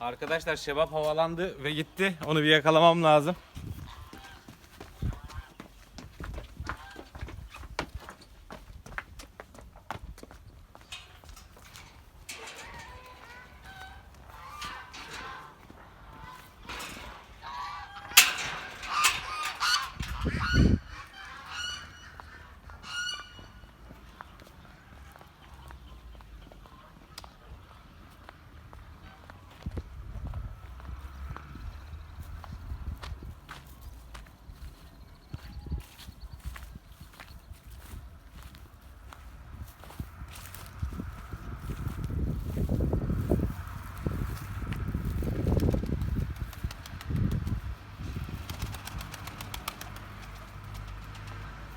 Arkadaşlar şebap havalandı ve gitti. Onu bir yakalamam lazım.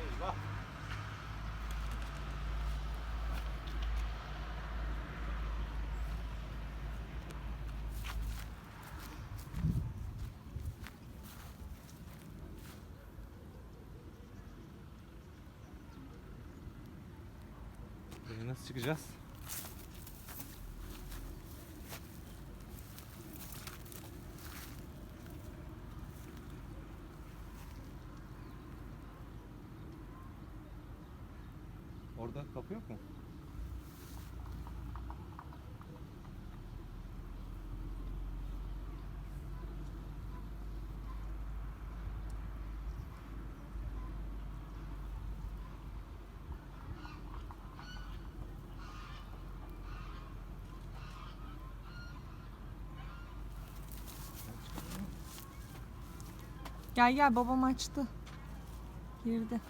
Eyvah. Buraya nasıl çıkacağız? Orada kapı yok mu? Gel gel babam açtı. Girdi.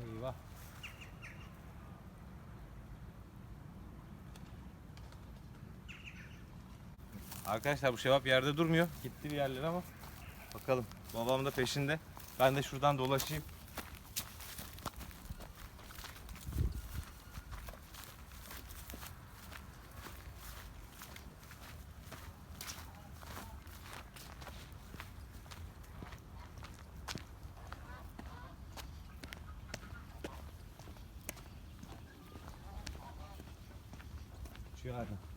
Eyvah. Arkadaşlar bu şevap yerde durmuyor. Gitti bir yerlere ama bakalım. Babam da peşinde. Ben de şuradan dolaşayım. Şu yerden.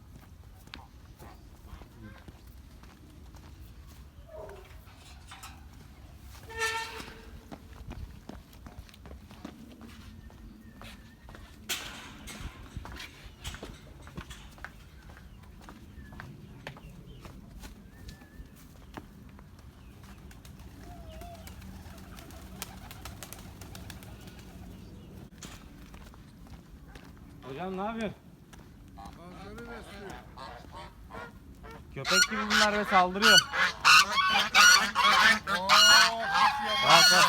Hocam ne yapıyorsun? Köpek gibi bunlar ve saldırıyor. Bak bak.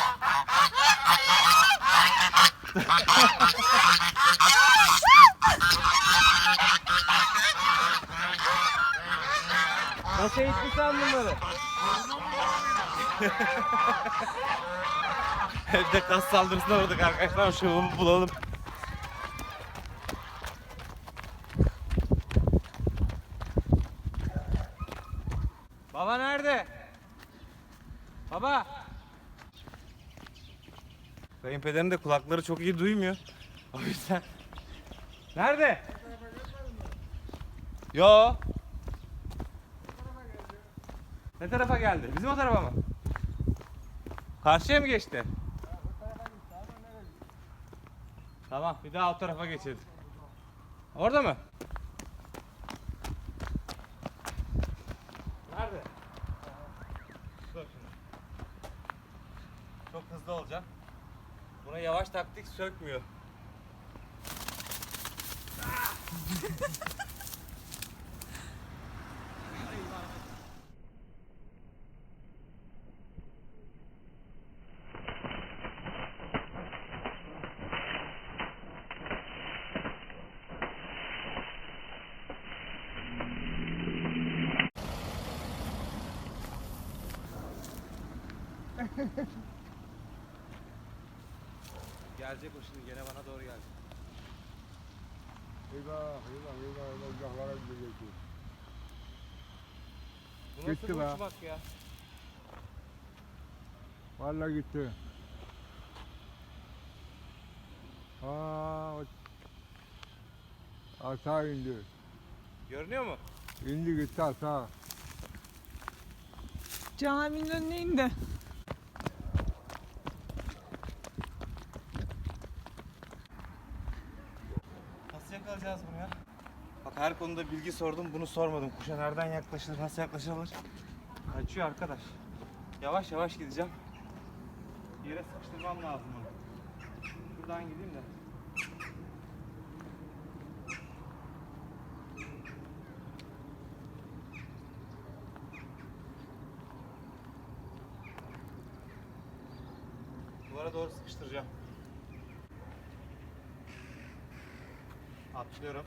Nasıl eğitti sen bunları? Evde kas saldırısına uğradık arkadaşlar. Şu bulalım. Kayınpederin de kulakları çok iyi duymuyor. O yüzden. Nerede? Yo. Ne tarafa geldi? Bizim o tarafa mı? Karşıya mı geçti? Tamam bir daha o tarafa geçelim. Orada mı? Nerede? Dur şimdi. Çok hızlı olacağım. Buna yavaş taktik sökmüyor. Gelecek o şimdi gene bana doğru gelecek. Eyvah eyvah eyvah eyvah uzaklara gidecek. Bu nasıl Gitti bir be. uçmak ya? Vallahi gitti. Aa, o- aşağı indi. Görünüyor mu? İndi gitti aşağı. Caminin önüne indi. Nasıl yakalayacağız bunu ya? Bak her konuda bilgi sordum bunu sormadım. Kuşa nereden yaklaşılır, nasıl yaklaşılır? Kaçıyor arkadaş. Yavaş yavaş gideceğim. Yere sıkıştırmam lazım bunu. Şuradan gideyim de. Duvara doğru sıkıştıracağım. Atlıyorum.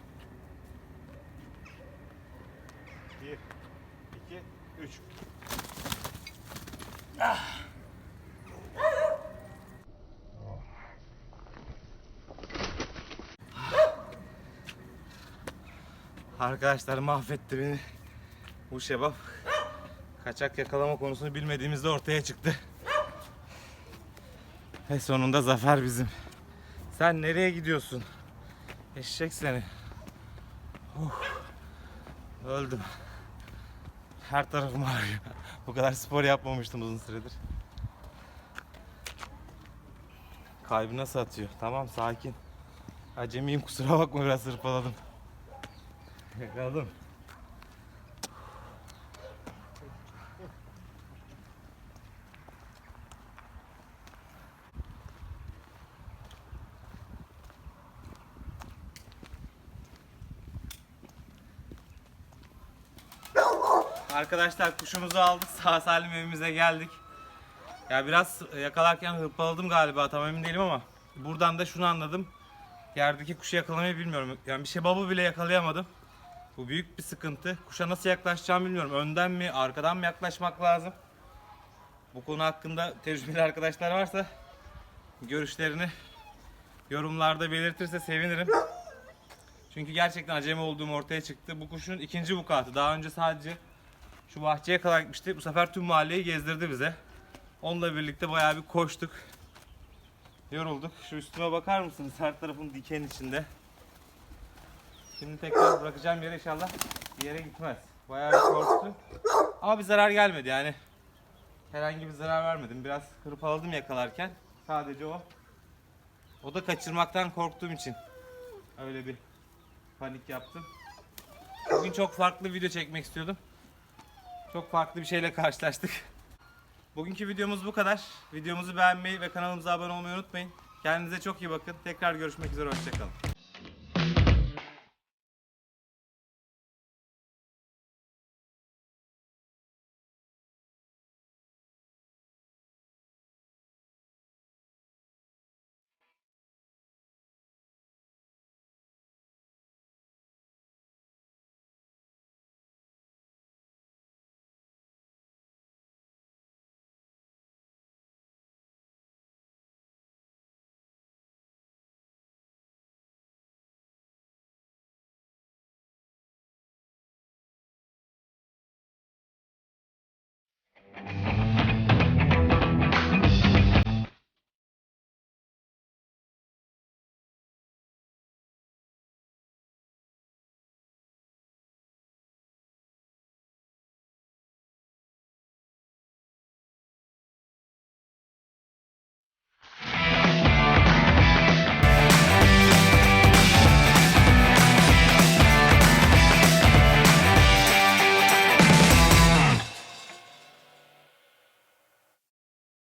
1 2 3 Arkadaşlar mahvetti beni. Bu şebap kaçak yakalama konusunu bilmediğimizde ortaya çıktı. Ve sonunda zafer bizim. Sen nereye gidiyorsun? Eşek seni. Uf. Öldüm. Her tarafım ağrıyor. Bu kadar spor yapmamıştım uzun süredir. Kalbi nasıl atıyor? Tamam sakin. Acemiyim kusura bakma biraz hırpaladım. Yakaladım. Arkadaşlar kuşumuzu aldık. Sağ salim evimize geldik. Ya biraz yakalarken hırpaladım galiba tam emin değilim ama buradan da şunu anladım. Yerdeki kuşu yakalamayı bilmiyorum. Yani bir şey baba bile yakalayamadım. Bu büyük bir sıkıntı. Kuşa nasıl yaklaşacağımı bilmiyorum. Önden mi, arkadan mı yaklaşmak lazım? Bu konu hakkında tecrübeli arkadaşlar varsa görüşlerini yorumlarda belirtirse sevinirim. Çünkü gerçekten acemi olduğum ortaya çıktı. Bu kuşun ikinci vukuatı. Daha önce sadece şu bahçeye kadar gitmişti. Bu sefer tüm mahalleyi gezdirdi bize. Onunla birlikte bayağı bir koştuk. Yorulduk. Şu üstüme bakar mısınız? Her tarafım diken içinde. Şimdi tekrar bırakacağım yere inşallah bir yere gitmez. Bayağı bir korktu. Ama bir zarar gelmedi yani. Herhangi bir zarar vermedim. Biraz hırpaladım yakalarken. Sadece o. O da kaçırmaktan korktuğum için. Öyle bir panik yaptım. Bugün çok farklı video çekmek istiyordum. Çok farklı bir şeyle karşılaştık. Bugünkü videomuz bu kadar. Videomuzu beğenmeyi ve kanalımıza abone olmayı unutmayın. Kendinize çok iyi bakın. Tekrar görüşmek üzere. Hoşçakalın.